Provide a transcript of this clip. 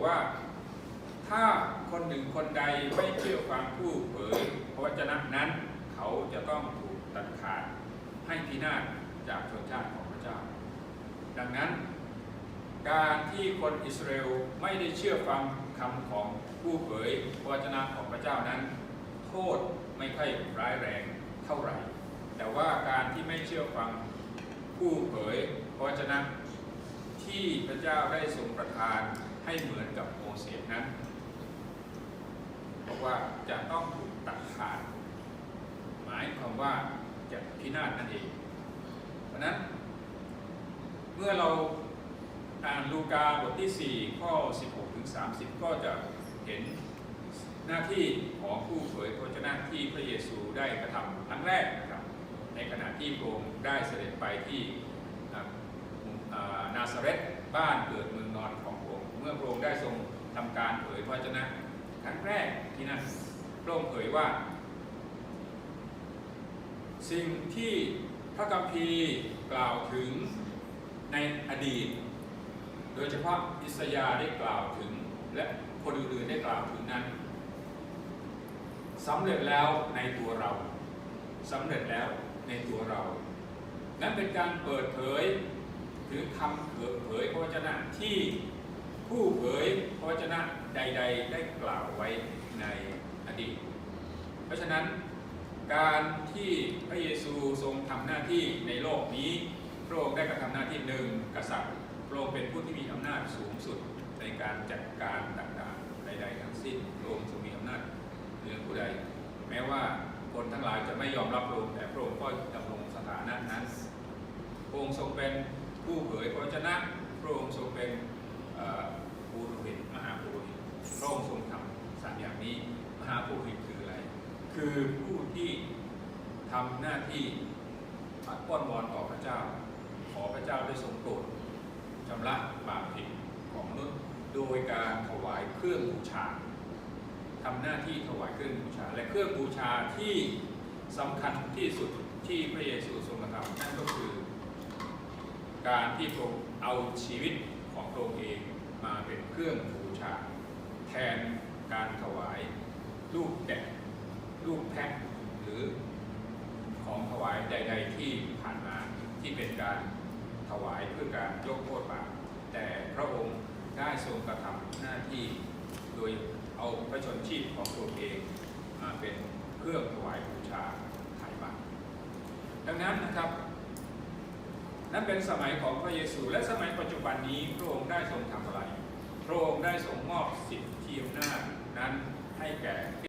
กว่า ถ้าคนหนึ่งคนใดไม่เชื่อฟังผู้เผยพระวจนะนั้น เขาจะต้องถูกตัดขาดให้พินาศจากชนชาติของพระเจ้า ดังนั้นการที่คนอิสราเอลไม่ได้เชื่อฟังคำของผู้เผยพระวจนะของพระเจ้านั้น โทษไม่ค่อยร้ายแรงเท่าไหร่ แต่ว่าการที่ไม่เชื่อฟังผู้เผยพระวจนะที่พระเจ้าได้ทรงประทาน ให้เหมือนกับโมเสสนั้นบอกว่าจะต้องถูกตัดขาด หมายความว่าจะพินาศนั่นเอง เพราะนั้น เมื่อเราอ่านลูกาบทที่ 4 ข้อ 16 ถึง 30 ก็จะเห็นหน้าที่ของผู้เผยพระวจนะที่พระเยซูได้กระทำครั้งแรกนะครับ ในขณะที่พระองค์ได้เสด็จไปที่นาซาเรตบ้านเกิดเมืองนอนของ เมื่อพระองค์ได้ทรงทำการเผยพระวจนะครั้งแรกที่นั่นพระองค์เผยว่า สิ่งที่พระคัมภีกล่าวถึงในอดีต โดยเฉพาะอิสยาได้กล่าวถึง และคนอื่นๆได้กล่าวถึงนั้นสำเร็จแล้วในตัวเราสำเร็จแล้วในตัวเรา นั้นเป็นการเปิดเผยถึงคำเปิดเผยพระวจนะที่ ผู้เผยพระวจนะใด ๆ ได้กล่าวไว้ในอดีต เพราะฉะนั้นการที่พระเยซูทรงทำหน้าที่ในโลกนี้พระองค์ได้กระทำหน้าที่หนึ่งกษัตริย์พระองค์เป็นผู้ที่มีอำนาจสูงสุดในการจัดการต่างๆใด ๆ ทั้งสิ้นพระองค์ทรงมีอำนาจเหนือผู้ใด แม้ว่าคนทั้งหลายจะไม่ยอมรับพระองค์แต่พระองค์ก็ดำรงสถานะนั้นพระองค์ทรงเป็นผู้เผยพระวจนะพระองค์ทรงเป็น ปุโรหิตมหาปุโรหิตพระองค์ทรงทำสามอย่างนี้ มหาปุโรหิตคืออะไร คือผู้ที่ทำหน้าที่ปัดป้อนวอนต่อพระเจ้า ขอพระเจ้าได้ทรงโปรดชำระบาปผิดของมนุษย์โดยการถวายเครื่องบูชาทำหน้าที่ถวายเครื่องบูชา และเครื่องบูชาที่สำคัญที่สุดที่พระเยซูทรงกระทำนั่นก็คือ การที่พระองค์เอาชีวิต ของพระองค์เองมาเป็นเครื่องบูชา แทนการถวายลูกแกะรูปแพ็คหรือของถวายใด ๆ ที่ผ่านมาที่เป็นการถวายเพื่อการยกโทษบาปแต่พระองค์ได้ทรงกระทำหน้าที่โดยเอาพระชนชีพของตัวเองมาเป็นเครื่องถวายบูชาไถ่บาปดังนั้นนะครับ นั่นเป็นสมัยของพระเยซู และสมัยปัจจุบันนี้พระองค์ได้ทรงทำอะไร พระองค์ได้ทรงมอบสิทธิอำนาจนั้นให้แก่